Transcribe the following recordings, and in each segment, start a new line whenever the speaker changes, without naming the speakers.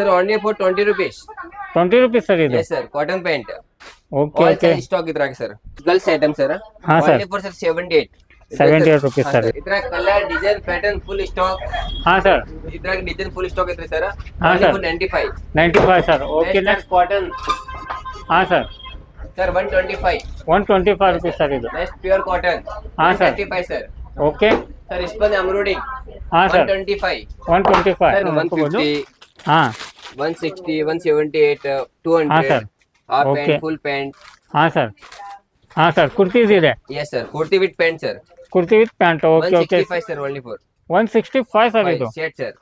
Sir only for twenty rupees
twenty rupees sir ಇದು?
Yes sir cotton pant
okay
all
okay
stock ಇದ್ರಾಗ sir girls item sir
ಹಾ, sir.
Only for sir seventy eight
seventy eight rupees sir
ಇದ್ರಾಗ colour design pattern full stock
ಹಾಂ sir
ಇದ್ರಾಗ design full stock ಐತ್ರಿ sir
ಹಾ,
only
sir.
For ninety five
ninety five sir okay next
cotton
ಹಾಂ sir
sir one twenty five
one twenty five rupees sir ಇದು.
Next pure cotton
ಹಾ, sir.
Thirty five sir
okay
sir ಇಸ್ಪನ್ embroidering
ಹಾಂ
one
sir
twenty five
one twenty five
sir one fifty
ಹಾಂ.
One sixty one seventy eight two. Hundred half. Pant full pant
ಹಾಂ sir ಹಾಂ sir kurtis ಇದೆ
yes sir kurti with pant sir
kurti with pant okay okay
five sir only four
one sixty five sir ಇದು
shirt sir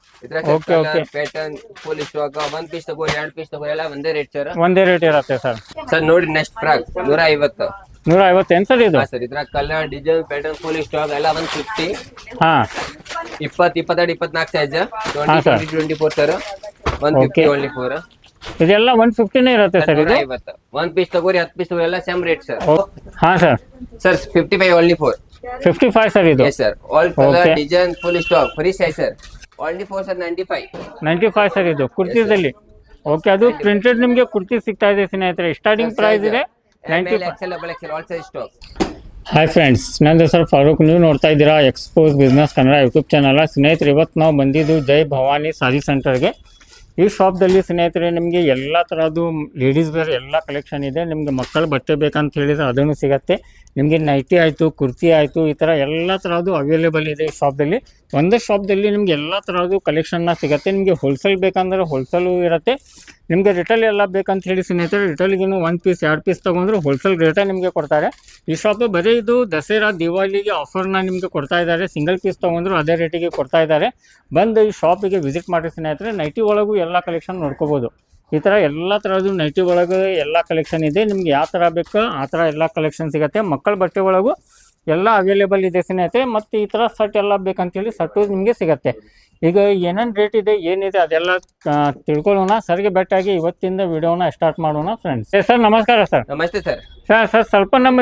okay okay.
Pattern full stock ಒಂದ್ piece ತಗೋ ಎರಡ್ piece ತಗೋ ಎಲ್ಲ ಒಂದೇ ರೇಟ್ ಸರ್
ಒಂದೇ rate ಇರುತ್ತೆ sir
sir ನೋಡಿ ನೆಕ್ಸ್ಟ್ ಫ್ರಾಕ್ ನೂರ ಐವತ್ತು
ನೂರ ಐವತ್ತೇನು ಸರ್ ಇದು
ಸರ್ ಇದ್ರ colour design pattern full stock ಎಲ್ಲ ಒನ್ ಫಿಫ್ಟಿ
ಹಾಂ
ಇಪ್ಪತ್ ಇಪ್ಪತ್ತೆರಡು ಇಪ್ಪತ್ನಾಲ್ಕು size twenty twenty four sir one fifty. Only four
ಇದೆಲ್ಲ ಒನ್ ಫಿಫ್ಟಿನೇ ಇರುತ್ತೆ ಸರ್ ಇದು?
ಐವತ್ತು ಒಂದ್ ಪೀಸ್ ತಗೋರಿ ಹತ್ತು ಪೀಸ್ ತಗೋ ಎಲ್ಲ ಸೇಮ್ ರೇಟ್ ಸರ್
ಹಾ sir
sir fifty five only four
fifty five sir ಇದು
yes sir all colour. Design full stock free size sir only four sir ninety five
ninety five sir ಇದು ಕುರ್ತಿದಲ್ಲಿ okay ಅದು printed ನಿಮಗೆ ಕುರ್ತಿ ಸಿಗ್ತಾ ಇದೆ ಸ್ನೇಹಿತರೆ. Starting price ಇದೆ ninety
stock
hi friends ನನ್ನ ಸರ್ ಫಾರೂಕ್ ನೀವು ನೋಡ್ತಾ ಇದ್ದೀರಾ expose business Kannada YouTube channel ಸ್ನೇಹಿತರೆ ಇವತ್ತು ನಾವು ಬಂದಿದ್ದು ಜೈ ಭವಾನಿ ಸಾರಿ ಸೆಂಟರ್ಗೆ ಈ ಶಾಪ್ದಲ್ಲಿ ಸ್ನೇಹಿತರೆ, ನಿಮಗೆ ಎಲ್ಲ ಥರದ್ದು ಲೇಡೀಸ್ ವೇರ್ ಎಲ್ಲ ಕಲೆಕ್ಷನ್ ಇದೆ. ನಿಮಗೆ ಮಕ್ಕಳ ಬಟ್ಟೆ ಬೇಕಂತ ಹೇಳಿದ್ರೆ ಅದನ್ನು ಸಿಗುತ್ತೆ. ನಿಮಗೆ ನೈಟಿ ಆಯಿತು, ಕುರ್ತಿ ಆಯಿತು, ಈ ಥರ ಎಲ್ಲ ಥರದ್ದು ಅವೈಲೇಬಲ್ ಇದೆ ಈ ಶಾಪ್ದಲ್ಲಿ ಒಂದೇ ಶಾಪ್ದಲ್ಲಿ ನಿಮ್ಗೆ ಎಲ್ಲ ಥರದ್ದು ಕಲೆಕ್ಷನ್ನ ಸಿಗುತ್ತೆ. ನಿಮಗೆ ಹೋಲ್ಸೇಲ್ ಬೇಕಂದ್ರೆ ಹೋಲ್ಸೇಲು ಇರುತ್ತೆ. ನಿಮಗೆ ರಿಟೇಲ್ ಎಲ್ಲ ಬೇಕಂತ ಹೇಳಿ ಸ್ನೇಹಿತರೆ ರಿಟೇಲ್ಗೇನು ಒಂದು ಪೀಸ್ ಎರಡು ಪೀಸ್ ತೊಗೊಂಡ್ರೆ ಹೋಲ್ಸೇಲ್ ರೇಟೇ ನಿಮಗೆ ಕೊಡ್ತಾರೆ. ಈ ಶಾಪ್ ಬರೀ ಇದು ದಸರಾ ದಿವಾಲಿಗೆ ಆಫರ್ನ ನಿಮಗೆ ಕೊಡ್ತಾ ಇದ್ದಾರೆ. ಸಿಂಗಲ್ ಪೀಸ್ ತೊಗೊಂಡ್ರು ಅದೇ ರೇಟಿಗೆ ಕೊಡ್ತಾ ಇದ್ದಾರೆ. ಬಂದು ಈ ಶಾಪಿಗೆ ವಿಸಿಟ್ ಮಾಡಿ ಸ್ನೇಹಿತರೆ. ನೈಟಿ ಒಳಗೂ ಕಲೆಕ್ಷನ್ ನೋಡ್ಕೋಬೋದು. ಈ ಥರ ಎಲ್ಲ ಥರದ್ದು ನೈಟಿ ಒಳಗೆ ಎಲ್ಲ ಕಲೆಕ್ಷನ್ ಇದೆ. ನಿಮ್ಗೆ ಯಾವ ಥರ ಬೇಕೋ ಆ ಥರ ಎಲ್ಲ ಕಲೆಕ್ಷನ್ ಸಿಗುತ್ತೆ. ಮಕ್ಕಳ ಬಟ್ಟೆ ಒಳಗೂ ಎಲ್ಲ ಅವೈಲೇಬಲ್ ಇದೆ ಸ್ನೇಹಿತರೆ. ಮತ್ತು ಈ ಥರ ಸಟ್ ಎಲ್ಲ ಬೇಕಂತೇಳಿ ಸಟ್ಟು ನಿಮಗೆ ಸಿಗುತ್ತೆ. ಈಗ ಏನೇನು ರೇಟ್ ಇದೆ ಏನಿದೆ ಅದೆಲ್ಲ ತಿಳ್ಕೊಳ್ಳೋಣ. ಸರ್ಗೆ ಬೆಟ್ಟಾಗಿ ಇವತ್ತಿಂದ ವಿಡಿಯೋನ ಸ್ಟಾರ್ಟ್ ಮಾಡೋಣ ಫ್ರೆಂಡ್ಸ್ ಸರ್ ನಮಸ್ಕಾರ ಸರ್
ನಮಸ್ತೆ ಸರ್
ಸರ್ ಸರ್ ಸ್ವಲ್ಪ ನಮ್ಮ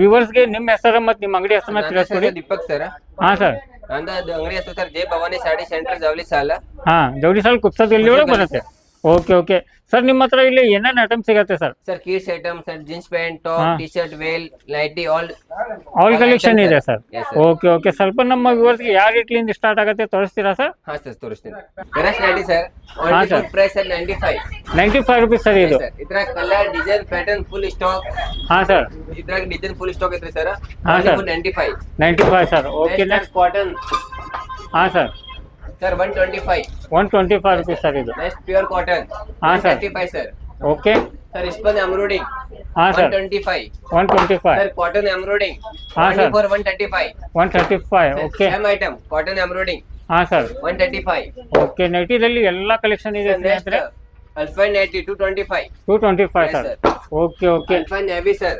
ವ್ಯೂವರ್ಸ್ಗೆ ನಿಮ್ಮ ಹೆಸರು ಮತ್ತು ನಿಮ್ಮ ಅಂಗಡಿ ಹೆಸರನ್ನ ತಿಳಿಸ್ಕೊಡಿ.
ದೀಪಕ್ ಸರ್
ಹಾಂ ಸರ್
ನಂದು ಅಂಗಡಿ ಹೆಸರು ಸರ್ ಜೈ ಭವಾನಿ ಸಾಡಿ ಸೆಂಟರ್ ಜವಳಿ ಸಾಲ
ಹಾಂ ಜವಳಿ ಸಾಲ್ ಕುಪ್ಸದಲ್ಲಿ ಒಳಗೆ ಬರುತ್ತೆ ಓಕೆ ಓಕೆ ಸರ್ ನಿಮ್ಮ ಹತ್ರ ಇಲ್ಲಿ ಏನೇನು ಐಟಮ್ ಸಿಗುತ್ತೆ sir
sir kids item sir jeans pant top
ಹಾ.
T shirt veil nighty all
all collection ಇದೆ sir
Yes, sir.
Okay okay ಸ್ವಲ್ಪ ನಮ್ಮ ವ್ಯೂವರ್ಸ್ಗೆ ಯಾವ ರೇಟ್ಲಿಂದ ಸ್ಟಾರ್ಟ್ ಆಗುತ್ತೆ ತೋರಿಸ್ತೀರಾ ಸರ್
ಹಾ ಸರ್ ತೋರಿಸ್ತೀನಿ. ಗಣೇಶ್ ನೈಟಿ ಸರ್
ಹಾ,
only
sir.
For price sir ninety five
ninety five rupees sir ಇದು
ಸರ್ ಇದ್ರಾಗ colour design pattern full stock
ಹಾಂ ಸರ್
ಇದ್ರಾಗ ಡಿಸೈನ್ ಫುಲ್ ಸ್ಟಾಕ್ ಐತ್ರಿ ಸರ್
ಹಾ,
only
sir.
For ninety five
ninety five sir okay next
cotton
ಹಾಂ sir
sir one twenty five
one twenty five rupees sir ಇದು.
Next pure cotton
ಹಾ, sir
thirty five sir
okay
sir ಇಸ್ಪನ್ ಎಮ್ರೋಡಿಂಗ್
ಹಾಂ
one
sir
twenty five
one twenty five
sir cotton embroidering
ಹಾ, sir
four one thirty five
one thirty five okay
same item cotton embroidering
ಹಾಂ sir
one thirty five
okay ನೈಟಿದಲ್ಲಿ ಎಲ್ಲ collection ಇದೆ ಸ್ನೇಹಿತರೆ?
Alpine nighty two twenty five
two twenty five sir okay okay
Alpine heavy sir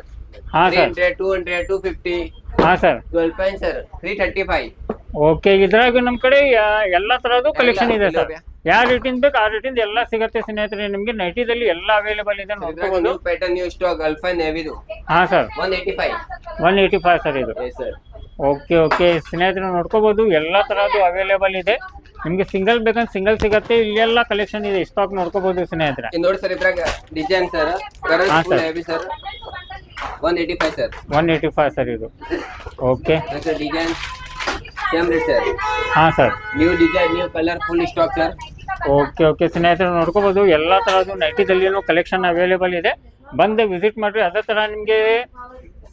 ಹಾಂ
three
sir
hundred two hundred two fifty
ಹಾಂ sir
twelve five sir three thirty five
okay ಇದ್ರಾಗ ನಮ್ಮ ಕಡೆ ಯಾ- ಎಲ್ಲ ಥರದ್ದು ಕಲೆಕ್ಷನ್ ಇದೆ ಸರ್.
ಎಲ್ಲ
ಯಾವ ರೇಟಿಂದ ಬೇಕು ಆ ರೇಟಿಂದ ಎಲ್ಲ ಸಿಗುತ್ತೆ ಸ್ನೇಹಿತರೆ. ನಿಮಗೆ ನೈಟಿದಲ್ಲಿ ಎಲ್ಲ ಅವೈಲೇಬಲ್ ಇದೆ ನೋಡ್ಕೋಬೋದು
new pattern new stock Alpine ಹೆವಿದು
ಹಾಂ sir.
One eighty five
one eighty five sir ಇದು.
ಎಸ್ ಸರ್
ಓಕೆ ಓಕೆ ಸ್ನೇಹಿತರೆ ನೋಡ್ಕೋಬಹುದು ಎಲ್ಲ ತರದ್ದು ಅವೈಲೇಬಲ್ ಇದೆ. ನಿಮ್ಗೆ ಸಿಂಗಲ್ ಬೇಕಂದ್ರೆ ಸಿಂಗಲ್ ಸಿಗುತ್ತೆ. ಇಲ್ಲೆಲ್ಲ ಕಲೆಕ್ಷನ್ ಇದೆ ಸ್ಟಾಕ್ ನೋಡ್ಕೋಬಹುದು ಸ್ನೇಹಿತರೆ.
ನೋಡಿ ಸರ್ ಇದ್ರಾಗ ಡಿಸೈನ್ ಸರ್ ಕಲರ್
ಹಾ,
full
sir.
Heavy sir. One eighty five sir
one eighty five sir ಇದು. ಓಕೆ
ಸರ್ ಡಿಸೈನ್ ಸರ್
ಹಾಂ sir
new design new colour full stock sir
okay okay. ಸ್ನೇಹಿತರು ನೋಡ್ಕೋಬೋದು ಎಲ್ಲ ಥರದ್ದು ನೈಟಿದಲ್ಲಿನೂ ಕಲೆಕ್ಷನ್ ಅವೈಲೇಬಲ್ ಇದೆ. ಬಂದು visit ಮಾಡ್ರಿ ಅದೇ ಥರ ನಿಮಗೆ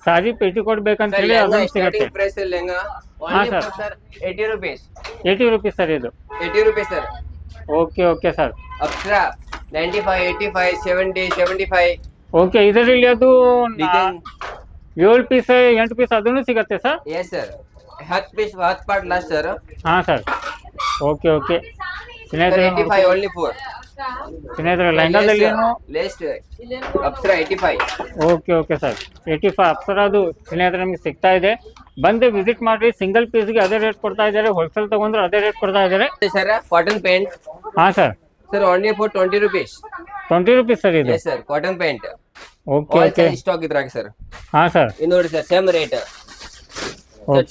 ಸಾರಿ ಪೇಟಿ ಕೊಡ್ಬೇಕಂತ ಹೇಳಿ ಅದನ್ನು ಸಿಗುತ್ತೆ.
ಪ್ರೈಸ್ ಲೆಹಂಗಾ
ಹಾ,
sir eighty rupees
eighty rupees sir ಇದು.
Eighty rupees sir
okay okay sir
Apsara ninety five eighty five seventy seventy five
okay ಇದರಲ್ಲಿ ಅದು ಏಳು ಪೀಸ್ ಎಂಟು ಪೀಸ್ ಅದನ್ನು ಸಿಗುತ್ತೆ ಸರ್
ಎಸ್ ಸರ್ ಹತ್ತು ಪೀಸ್ ಹತ್ತು ಪಾರ್ಟ್ ಲಾಸ್ಟ್ ಸರ್
ಹಾಂ ಸರ್ ಓಕೆ ಓಕೆ ಸ್ನೇಹಿತರೆ
ಏಯ್ಟಿ ಫೈವ್ ಓನ್ಲಿ ಫೋರ್
ಸ್ನೇಹಿತರೆ ಲೈಂಗಾದಲ್ಲಿ ಏನು
last Apsara eighty five
okay okay sir eighty five ಅಪ್ಸರದು ಸ್ನೇಹಿತರೆ ನಿಮಗೆ ಸಿಗ್ತಾ ಇದೆ ಬಂದು ವಿಸಿಟ್ ಮಾಡಿರಿ ಸಿಂಗಲ್ ಪೀಸ್ಗೆ ಅದೇ ರೇಟ್ ಕೊಡ್ತಾ ಇದ್ದಾರೆ ಹೋಲ್ಸೇಲ್ ತೊಗೊಂಡ್ರೆ ಅದೇ ರೇಟ್ ಕೊಡ್ತಾ ಇದ್ದಾರೆ
ಸರ್ ಕಾಟನ್ ಪ್ಯಾಂಟ್
ಹಾಂ sir
sir only for twenty rupees
twenty rupees sir ಇದು
yes sir cotton pant
okay okay
stock ಇದ್ರಾಗ ಸರ್
ಹಾಂ ಸರ್
ಇದು ನೋಡಿ sir same rate
okay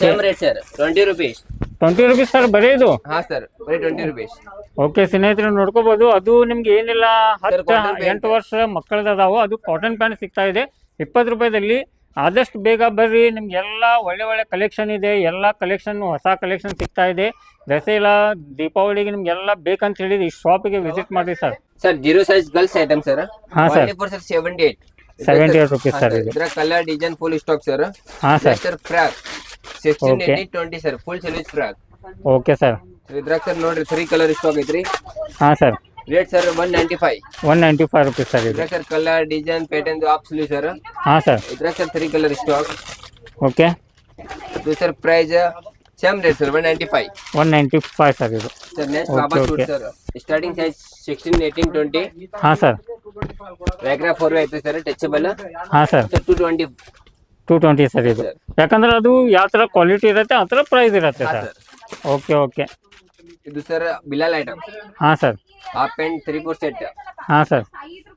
same rate sir twenty rupees
twenty rupees sir ಬರೀ ಇದು?
ಹಾ sir ಬರೀ twenty rupees
okay ಸ್ನೇಹಿತರೆ ನೋಡ್ಕೋಬಹುದು ಅದು ನಿಮ್ಗೆ ಏನಿಲ್ಲ ಹತ್ತು ಎಂಟು ವರ್ಷ ಮಕ್ಕಳದಾವು ಅದು ಕಾಟನ್ ಪ್ಯಾಂಟ್ ಸಿಗ್ತಾ ಇದೆ. ಇಪ್ಪತ್ತು ರೂಪಾಯಿದಲ್ಲಿ ಆದಷ್ಟು ಬೇಗ ಬರ್ರಿ. ನಿಮ್ಗೆ ಎಲ್ಲ ಒಳ್ಳೆ ಒಳ್ಳೆ ಕಲೆಕ್ಷನ್ ಇದೆ. ಎಲ್ಲ ಕಲೆಕ್ಷನ್ ಹೊಸ ಕಲೆಕ್ಷನ್ ಸಿಗ್ತಾ ಇದೆ. ದಸರಾ ದೀಪಾವಳಿಗೆ ನಿಮ್ಗೆಲ್ಲ ಬೇಕಂತ ಹೇಳಿದ್ರೆ ಈ ಶಾಪಿಗೆ ವಿಸಿಟ್ ಮಾಡಿ sir
sir zero size girls item sir
ಹಾ,
sir sir seventy eight
78 rupees, sir ಇದು.
Colour design full stock sir
ಹಾ sir
sir frock sixteen
Okay.
Eighteen twenty sir full service frock
okay sir
ಇದ್ರಾಗ sir ನೋಡ್ರಿ three colour stock ಐತ್ರಿ.
ಹಾಂ sir
rate sir one ninety five
one ninety five rupees sir ಇದು.
ಇದ್ರಾಗ sir colour design pattern half sleeve sir
ಹಾಂ sir
ಇದ್ರಾಗ sir three colour stock
okay
ಇದು sir price same rate sir one ninety five
one ninety five sir ಇದು.
Sir next
Okay,
ಬಾಬಾ suit
okay.
Sir starting size sixteen eighteen twenty
ಹಾಂ sir
ವ್ಯಾಗ್ರಾ four ಐತೆ sir touchable
ಹಾಂ sir
sir two twenty
two twenty sir ಇದು. ಯಾಕಂದ್ರೆ ಅದು ಯಾವ ಥರ ಕ್ವಾಲಿಟಿ ಇರುತ್ತೆ ಆ ಥರ ಪ್ರೈಸ್ ಇರುತ್ತೆ ಸರ್ ಓಕೆ ಓಕೆ
ಇದು ಸರ್ ಬಿಲಾಲ್ ಐಟಮ್
ಹಾಂ sir
half pant three four set
ಹಾಂ sir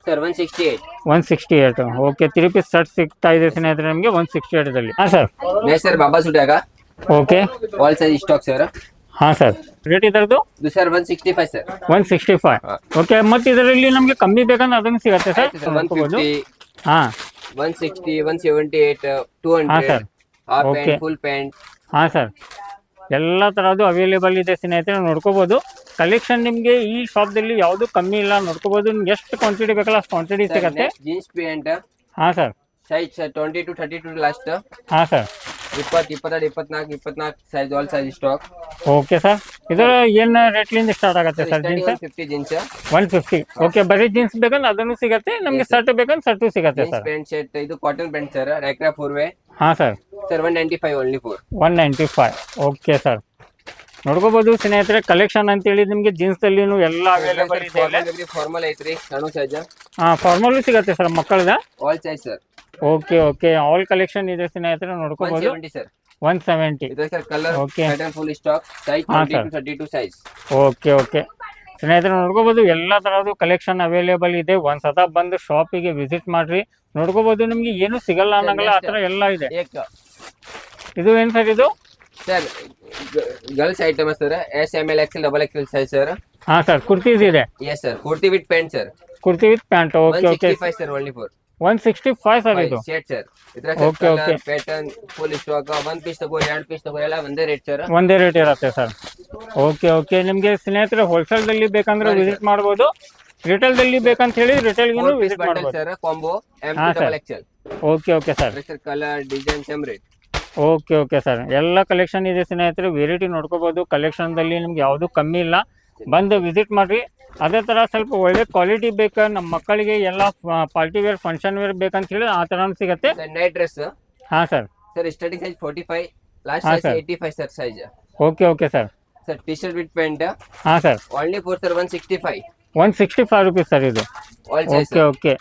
sir one sixty eight
one sixty eight okay three piece shirt ಸಿಗ್ತಾ ಇದೆ ಸ್ನೇಹಿತರೆ ನಿಮಗೆ ಒನ್ ಸಿಕ್ಸ್ಟಿ ಏಟ್ದಲ್ಲಿ ಹಾಂ ಸರ್
ನೆಕ್ಸ್ಟ್ ಸರ್ ಬಾಬಾ ಸೂಟ್ ಆಗ
okay
all size stock sir
ಹಾಂ ಸರ್ ರೇಟ್ ಇದರದ್ದು?
ಇದು sir one sixty five sir
one sixty five. Okay ಮತ್ತು ಇದರಲ್ಲಿ ನಮಗೆ ಕಮ್ಮಿ ಬೇಕಂದ್ರೆ ಅದನ್ನು ಸಿಗುತ್ತೆ ಸರ್ ಹಾಂ.
One sixty one seventy eight two hundred half. Pant full pant
ಹಾಂ ಸರ್. ಎಲ್ಲ ಥರದ್ದು ಅವೈಲೇಬಲ್ ಇದೆ ಸ್ನೇಹಿತರೆ ನೋಡ್ಕೋಬೋದು. ಕಲೆಕ್ಷನ್ ನಿಮಗೆ ಈ ಶಾಪ್ದಲ್ಲಿ ಯಾವುದು ಕಮ್ಮಿ ಇಲ್ಲ ನೋಡ್ಕೋಬೋದು. ನಿಮ್ಗೆ ಎಷ್ಟು ಕ್ವಾಂಟಿಟಿ ಬೇಕಲ್ಲ ಅಷ್ಟು ಕ್ವಾಂಟಿಟಿ ಸಿಗುತ್ತೆ.
ಜೀನ್ಸ್ ಪ್ಯಾಂಟ್
ಹಾಂ sir.
Size sir twenty two thirty two last
ಹಾಂ ಸರ್.
ಇಪ್ಪತ್ತು ಇಪ್ಪತ್ತೆರಡು ಇಪ್ಪತ್ನಾಲ್ಕು ಇಪ್ಪತ್ನಾಲ್ಕು size all size stock
okay sir ಇದರ ಏನು ರೇಟ್ಲಿಂದ ಸ್ಟಾರ್ಟ್ ಆಗುತ್ತೆ sir jeans
fifty jeans
one fifty okay ಬರೀ ಜೀನ್ಸ್ ಬೇಕಂದ್ರೆ ಅದನ್ನು ಸಿಗುತ್ತೆ ನಮಗೆ ಶರ್ಟ್ ಬೇಕಂದ್ರೆ ಶರ್ಟು ಸಿಗುತ್ತೆ ಸರ್
ಪ್ಯಾಂಟ್ ಶರ್ಟ್ ಇದು ಕಾಟನ್ ಪ್ಯಾಂಟ್ ಸರ್ ರ್ಯಾಕ್ರಾ ಫೋರ್ ವೇ
ಹಾಂ sir
sir one ninety five only four
one ninety five okay sir ನೋಡ್ಕೋಬೋದು ಸ್ನೇಹಿತರೆ ಕಲೆಕ್ಷನ್ ಅಂತೇಳಿ ನಿಮಗೆ ಜೀನ್ಸ್ದಲ್ಲಿನೂ ಎಲ್ಲ ಅವೈಲೇಬಲ್ ಇದೆ.
ಫಾರ್ಮಲ್ ಐತ್ರಿ ಸಣ್ಣ ಸೈಜ್
ಹಾಂ ಫಾರ್ಮಲ್ ಸಿಗುತ್ತೆ sir ಮಕ್ಕಳದ?
All size sir
okay okay all collection ಇದೆ ಸ್ನೇಹಿತರೆ
ನೋಡ್ಕೋಬಹುದು
170
ಇದೆ ಸರ್
ಒನ್ ಸೆವೆಂಟಿ
ಇದು sir colour okay full stock size twenty. Two size
okay okay ಸ್ನೇಹಿತರೆ ನೋಡ್ಕೋಬಹುದು ಎಲ್ಲ ತರದ ಕಲೆಕ್ಷನ್ ಅವೈಲೇಬಲ್ ಇದೆ. ಒಂದ್ ಸತ ಬಂದು ಶಾಪಿಗೆ ವಿಸಿಟ್ ಮಾಡ್ರಿ. ನೋಡ್ಕೋಬಹುದು ನಿಮಗೆ ಏನು ಸಿಗಲ್ಲ ಅನ್ನಂಗಲ್ಲ ಆ ತರ ಎಲ್ಲ ಇದೆ. ಇದು ಏನ್ ಸರ್ ಇದು?
Sir girls item sir S M L XL double XL size sir
ಹಾ ಸರ್ ಕುರ್ತೀಸ್ ಇದೆ.
Yes sir kurti with pant sir
kurti with pant okay okay
five sir only four
one sixty five sir ಇದು
okay sir
Okay, okay.
Pattern full stock ಒಂದ್ piece ತಗೋ ಎರಡು piece ತಗೋ ಎಲ್ಲ ಒಂದೇ rate sir
ಒಂದೇ rate ಇರುತ್ತೆ sir okay okay ನಿಮಗೆ ಸ್ನೇಹಿತರೆ ಹೋಲ್ಸೇಲ್ದಲ್ಲಿ ಬೇಕಂದ್ರೆ ವಿಸಿಟ್ ಮಾಡ್ಬೋದು. ರಿಟೇಲ್ದಲ್ಲಿ ಬೇಕಂತ ಹೇಳಿ ರಿಟೇಲ್ಗೂ ವಿಸಿಟ್ ಮಾಡ್ಬೋದು.
Sir combo
M
double. XL
okay okay sir
colour design same rate
okay okay sir ಎಲ್ಲ ಕಲೆಕ್ಷನ್ ಇದೆ ಸ್ನೇಹಿತರೆ. ವೆರೈಟಿ ನೋಡ್ಕೋಬೋದು. ಕಲೆಕ್ಷನ್ದಲ್ಲಿ ನಿಮ್ಗೆ ಯಾವುದು ಕಮ್ಮಿ ಇಲ್ಲ. ಬಂದು ವಿಸಿಟ್ ಮಾಡಿರಿ. ಅದೇ ಥರ ಸ್ವಲ್ಪ ಒಳ್ಳೆ ಕ್ವಾಲಿಟಿ ಬೇಕು ನಮ್ಮ ಮಕ್ಕಳಿಗೆ ಎಲ್ಲ ಪಾರ್ಟಿ ವೇರ್ ಫಂಕ್ಷನ್ ವೇರ್ ಬೇಕಂತ ಹೇಳಿ ಆ ಥರನೂ ಸಿಗುತ್ತೆ.
ನೈಟ್ ಡ್ರೆಸ್
ಹಾಂ sir
sir study size forty five last size eighty five sir size
okay okay sir
sir T shirt with pant
ಹಾಂ sir
only four sir one sixty five
one sixty five rupees sir ಇದು okay okay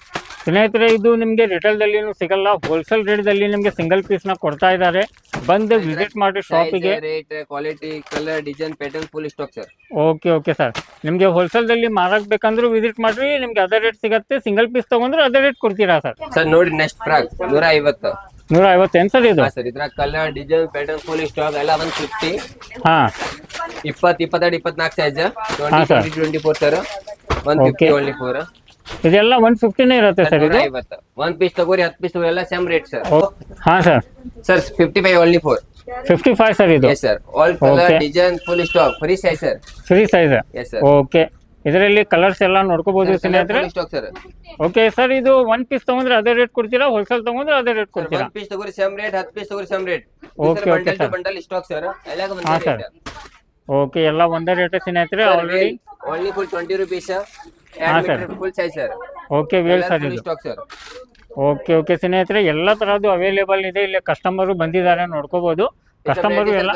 ಸ್ನೇಹಿತರೆ ಇದು ನಿಮಗೆ ರಿಟೇಲ್ದಲ್ಲಿನೂ ಸಿಗಲ್ಲ. Wholesale ರೇಟ್ದಲ್ಲಿ ನಿಮಗೆ single ಪೀಸ್ನ ಕೊಡ್ತಾ ಇದ್ದಾರೆ. ಬಂದು ವಿಸಿಟ್ ಮಾಡಿ ಶಾಪಿಗೆ
rate quality colour design pattern full stock sir
okay okay sir ನಿಮಗೆ ಹೋಲ್ಸೇಲ್ದಲ್ಲಿ ಮಾರಕ್ ಬೇಕಂದ್ರೂ ವಿಸಿಟ್ ಮಾಡ್ರಿ. ನಿಮಗೆ ಅದೇ ರೇಟ್ ಸಿಗುತ್ತೆ. ಸಿಂಗಲ್ ಪೀಸ್ ತಗೊಂಡ್ರೆ ಅದೇ ರೇಟ್ ಕೊಡ್ತೀರಾ ಸರ್
ಸರ್ ನೋಡಿ ನೆಕ್ಸ್ಟ್ ಫ್ರಾಕ್ ನೂರ ಐವತ್ತು
ನೂರ ಐವತ್ತೇನು ಸರ್ ಇದು
ಸರ್ ಇದ್ರ colour design pattern full stock ಎಲ್ಲ ಒಂದು ಫಿಫ್ಟಿ
ಹಾಂ.
ಇಪ್ಪತ್ ಇಪ್ಪತ್ತೆರಡು ಇಪ್ಪತ್ನಾಲ್ಕು size twenty. Twenty four sir one fifty. Only four
ಇದೆಲ್ಲ ಒನ್ ಫಿಫ್ಟಿನೇ ಇರುತ್ತೆ ಸರ್ ಇದು?
ಐವತ್ತು. ಒಂದ್ ಪೀಸ್ ತಗೋರಿ ಹತ್ತು ಪೀಸ್ ತಗೋರಿ ಎಲ್ಲ ಸೇಮ್ ರೇಟ್ ಸರ್
ಹಾ sir
sir fifty five only four
fifty five sir ಇದು?
Yes sir all colour
Okay.
Design full stock free size sir
free size
sir
okay ಇದರಲ್ಲಿ ಕಲರ್ಸ್ ಎಲ್ಲ ನೋಡ್ಕೋಬಹುದು ಸ್ನೇಹಿತರೆ?
Full stock sir
okay sir ಇದು one piece ತಗೊಂಡ್ರೆ ಅದೇ rate ಕೊಡ್ತೀರಾ? Wholesale ತಗೊಂಡ್ರೆ ಅದೇ ರೇಟ್ ಕೊಡ್ತೀರಾ?
ಒಂದ್ ಪೀಸ್ ತಗೋರಿ ಸೇಮ್ ರೇಟ್ ಹತ್ತು ಪೀಸ್ ತಗೋರಿ same rate
okay okay,
bundle
sir.
Bundle stock sir ಎಲ್ಲ
ಹಾ, sir. ಓಕೆ ಎಲ್ಲ ಒಂದೇ ರೇಟ್ ಸ್ನೇಹಿತರೆ already
only full twenty rupees
ಹಾ
sir.
Okay well sir okay okay ಸ್ನೇಹಿತರೆ ಎಲ್ಲ ತರದ್ದು ಅವೈಲೇಬಲ್ ಇದೆ. ಇಲ್ಲಿ ಕಸ್ಟಮರ್ ಬಂದಿದ್ದಾರೆ ನೋಡ್ಕೋಬಹುದು ಕಸ್ಟಮರ್ ಎಲ್ಲ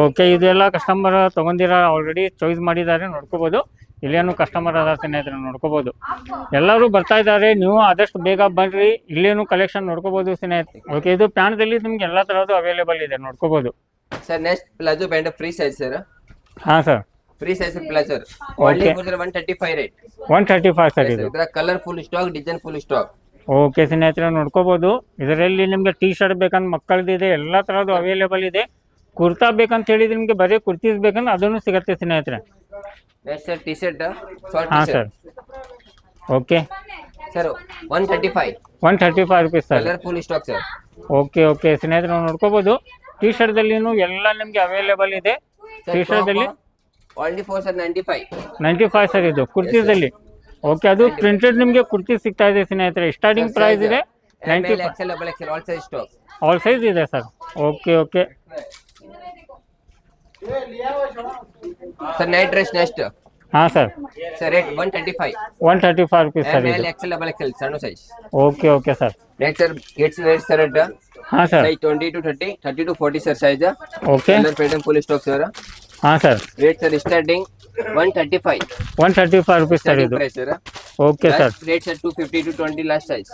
ಓಕೆ ಇದೆಲ್ಲ ಕಸ್ಟಮರ್ ತಗೊಂಡಿರ ಆಲ್ರೆಡಿ ಚಾಯ್ಸ್ ಮಾಡಿದ್ದಾರೆ ನೋಡ್ಕೋಬಹುದು ಇಲ್ಲೇನು ಕಸ್ಟಮರ್ ಅದ ಸ್ನೇಹಿತರೆ ನೋಡ್ಕೋಬಹುದು ಎಲ್ಲರೂ ಬರ್ತಾ ಇದ್ದಾರೆ ನೀವು ಆದಷ್ಟು ಬೇಗ ಬನ್ರಿ ಇಲ್ಲೇನು ಕಲೆಕ್ಷನ್ ನೋಡ್ಕೋಬಹುದು ಸ್ನೇಹಿತರೆ. ಓಕೆ ಇದು ಪ್ಯಾನ್ದಲ್ಲಿ ನಿಮ್ಗೆ ಎಲ್ಲಾ ತರದ್ದು ಅವೈಲೇಬಲ್ ಇದೆ ನೋಡ್ಕೋಬಹುದು
sir next palazzo pant free size sir
ಹಾಂ ಸರ್
ಫ್ರೀ ಸೈಜ್
ಪ್ಲೇಸರ್
ಓನ್ಲಿ ಫಾರ್ 135
ರೇಟ್ 135 ಸರ್ ಇದು.
ಇದರ colour full stock design full stock
okay ಸ್ನೇಹಿತರೆ ನೋಡ್ಕೋಬಹುದು ಇದರಲ್ಲಿ ನಿಮಗೆ ಟೀ ಶರ್ಟ್ ಬೇಕಂತ ಮಕ್ಕಳದ ಇದೆ ಎಲ್ಲಾ ತರದ್ದು ಅವೈಲೇಬಲ್ ಇದೆ. ಕುರ್ತಾ ಬೇಕಂತ ಹೇಳಿದ್ರೆ ನಿಮಗೆ ಬರೀ ಕುರ್ತೀಸ್ ಬೇಕಂದ್ರೆ ಅದನ್ನು ಸಿಗುತ್ತೆ ಸ್ನೇಹಿತರೆ.
ಸರ್ ಟಿ ಶರ್ಟ್
ಹಾಂ sir okay
sir one thirty five
one thirty five rupees sir
full stock sir
okay okay ಸ್ನೇಹಿತರೆ ನೋಡ್ಕೋಬಹುದು ಟಿ ಶರ್ಟ್ದಲ್ಲಿನೂ ಎಲ್ಲ ನಿಮಗೆ ಅವೈಲೇಬಲ್ ಇದೆ. ಟೀ ಶರ್ಟ್ ದಲ್ಲಿ
only four sir ninety five
ninety five sir ಇದು ಕುರ್ತೀಸಲ್ಲಿ. ಓಕೆ ಅದು ಪ್ರಿಂಟೆಡ್ ನಿಮಗೆ ಕುರ್ತಿ ಸಿಗ್ತಾ ಇದೆ ಸ್ನೇಹಿತರೆ. ಸ್ಟಾರ್ಟಿಂಗ್ ಪ್ರೈಸ್ ಇದೆ. Ninety
XL double XL all size stock
all size ಇದೆ sir okay okay
sir night dress next
ಹಾಂ sir
sir rate one thirty five
one thirty five rupees sir
L XL double XL ಸಣ್ಣ size
okay okay sir
next sir kids wear shirt
ಹಾಂ sir
size twenty two thirty thirty two forty sir size
okay
pattern full stock sir
ಹಾಂ sir
rate sir starting one thirty five
one thirty five rupees sir ಇದು
sir
okay sir
rate sir two fifty two twenty last size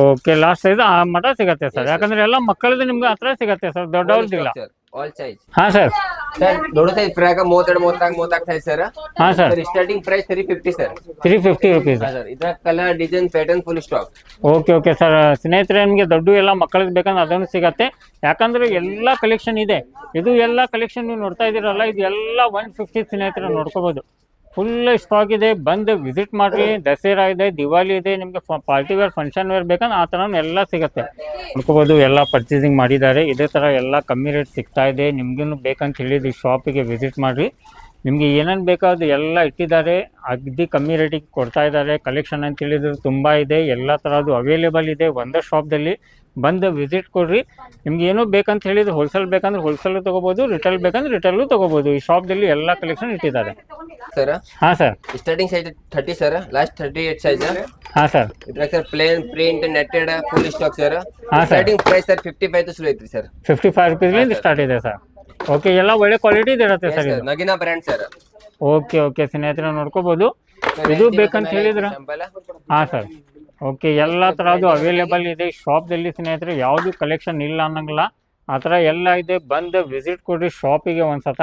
okay last size ಆ ಮಠ ಸಿಗತ್ತೆ sir ಯಾಕಂದ್ರೆ ಎಲ್ಲ ಮಕ್ಕಳದ್ದು ನಿಮ್ಗೆ ಹತ್ರ ಸಿಗತ್ತೆ ಸರ್ ದೊಡ್ಡವ್ರದ್ದಿಲ್ಲ.
ಆಲ್ ಸೈಜ್
ಹಾಂ ಸರ್
ಸರ್ ದೊಡ್ಡ ಸೈಜ್ ಫ್ರಾಕ್ ಮೂವತ್ತೆರಡು ಮೂವತ್ನಾಲ್ಕು ಮೂವತ್ನಾಲ್ಕು ಸೈಜ್ ಸರ್
ಹಾಂ sir
starting price three fifty sir
three fifty rupees
sir ಇದ್ರ colour design pattern full stock
okay okay sir ಸ್ನೇಹಿತರೆ ನಿಮಗೆ ದೊಡ್ಡ ಎಲ್ಲ ಮಕ್ಕಳಿಗೆ ಬೇಕಂದ್ರೆ ಅದನ್ನು ಸಿಗತ್ತೆ. ಯಾಕಂದ್ರೆ ಎಲ್ಲ ಕಲೆಕ್ಷನ್ ಇದೆ. ಇದು ಎಲ್ಲ ಕಲೆಕ್ಷನ್ ನೀವು ನೋಡ್ತಾ ಇದ್ದೀರಲ್ಲ ಇದು ಎಲ್ಲ ಒನ್ ಫಿಫ್ಟಿ ಸ್ನೇಹಿತರೆ ನೋಡ್ಕೋಬೋದು. ಫುಲ್ ಸ್ಟಾಕ್ ಇದೆ. ಬಂದು ವಿಸಿಟ್ ಮಾಡಿರಿ. ದಸರಾ ಇದೆ ದಿವಾಲಿ ಇದೆ. ನಿಮಗೆ ಪಾರ್ಟಿ ವೇರ್ ಫಂಕ್ಷನ್ ವೇರ್ ಬೇಕಂದ್ರೆ ಆ ಥರ ಎಲ್ಲ ಸಿಗುತ್ತೆ. ಅನ್ಕೋಬೋದು ಎಲ್ಲ ಪರ್ಚೇಸಿಂಗ್ ಮಾಡಿದ್ದಾರೆ. ಇದೇ ಥರ ಎಲ್ಲ ಕಮ್ಮಿ ರೇಟ್ ಸಿಗ್ತಾ ಇದೆ. ನಿಮಗೇನು ಬೇಕಂತ ಹೇಳಿದ್ರಿ ಶಾಪಿಗೆ ವಿಸಿಟ್ ಮಾಡಿರಿ. ನಿಮಗೆ ಏನೇನು ಬೇಕಾದ ಎಲ್ಲ ಇಟ್ಟಿದ್ದಾರೆ. ಅಗ್ದಿ ಕಮ್ಮಿ ರೇಟಿಗೆ ಕೊಡ್ತಾ ಇದ್ದಾರೆ. ಕಲೆಕ್ಷನ್ ಅಂತ ಹೇಳಿದ್ರು ತುಂಬ ಇದೆ. ಎಲ್ಲ ಥರದ್ದು ಅವೈಲೇಬಲ್ ಇದೆ. ಒಂದೇ ಶಾಪ್ದಲ್ಲಿ ಬಂದು ವಿಸಿಟ್ ಕೊಡ್ರಿ. ನಿಮ್ಗೆ ಏನೋ ಬೇಕಂತ ಹೇಳಿದ್ರೆ ಹೋಲ್ಸೇಲ್ ಬೇಕಂದ್ರೆ ಹೋಲ್ಸೇಲ್ ತಗೋಬಹುದು ರಿಟೇಲ್ ಬೇಕಂದ್ರೆ ರಿಟೇಲ್ ತಗೋಬಹುದು ಈ ಶಾಪ್ದಲ್ಲಿ ಎಲ್ಲ ಕಲೆಕ್ಷನ್ ಇಟ್ಟಿದ್ದಾರೆ.
ಸರ್
ಹಾಂ sir
starting size thirty sir last thirty eight size
ಹಾಂ ಸರ್
ಇದ್ರಾಗ sir plain print netted full stock sir
ಹಾಂ sir
starting price sir fifty five ಶುರು ಐತ್ರಿ ಸರ್
ಫಿಫ್ಟಿ ಫೈವ್ ರುಪೀಸ್ಲಿಂದ ಸ್ಟಾರ್ಟ್ ಇದೆ ಸರ್ ಓಕೆ ಎಲ್ಲ ಒಳ್ಳೆ ಕ್ವಾಲಿಟಿ ಇರುತ್ತೆ ಸರ್ ಇದು.
Nagina brand sir
okay okay ಸ್ನೇಹಿತರೆ ನೋಡ್ಕೋಬೋದು. ಇದು ಬೇಕಂತ ಹೇಳಿದ್ರ? ಹಾ ಸರ್ ಓಕೆ ಎಲ್ಲ ಥರದ್ದು ಅವೈಲೇಬಲ್ ಇದೆ. ಶಾಪ್ದಲ್ಲಿ ಸ್ನೇಹಿತರೆ ಯಾವುದು ಕಲೆಕ್ಷನ್ ಇಲ್ಲ ಅನ್ನಂಗಿಲ್ಲ. ಆ ಥರ ಎಲ್ಲ ಇದೆ. ಬಂದು ವಿಸಿಟ್ ಕೊಡಿ ಶಾಪಿಗೆ ಒಂದು ಸತ